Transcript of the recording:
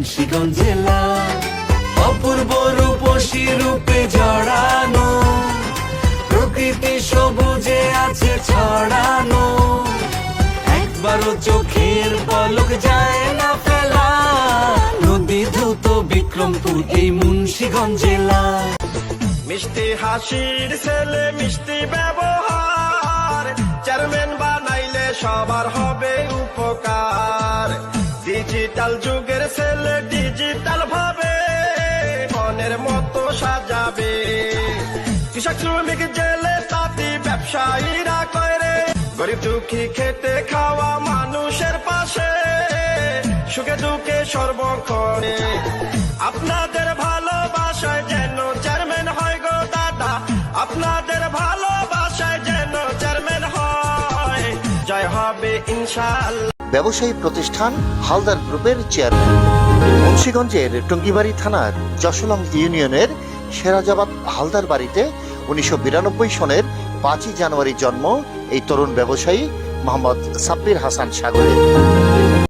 মুন্সিগঞ্জ জেলা, অপূর্ব রূপসী রূপে জড়ানো, প্রকৃতি সবুজে আছে ছড়ানো। একবারও চোখের পলক যায় না ফেলা, নদী ধুত বিক্রমপুর, এই মুন্সিগঞ্জ জেলা। মিষ্টি হাসির ছেলে, মিষ্টি ব্যবহার, চেয়ারম্যান বানাইলে সবার হবে উপকার। ডিজিটাল যুগের মনের মতো সাজাবে। কৃষক শ্রমিক জেলে তাঁতি ব্যবসায়ীরা করে গরিব দুঃখী খেতে খাওয়া মানুষের পাশে, সুখে দুঃখে সর্বক্ষণে। আপনাদের ভালোবাসায় যেন চেয়ারম্যান হয় গো দাদা, আপনাদের ভালোবাসায় যেন চেয়ারম্যান হয়। জয় হবে ইনশাআল্লাহ। ব্যবসায়ী প্রতিষ্ঠান হালদার গ্রুপের চেয়ারম্যান। মুন্সিগঞ্জের টঙ্গিবাড়ি থানার যশোলং ইউনিয়নের সেরাজাবাদ হালদার বাড়িতে উনিশশো বিরানব্বই সনের পাঁচই জানুয়ারি জন্ম এই তরুণ ব্যবসায়ী মোহাম্মদ সাব্বির হাসান সাগরের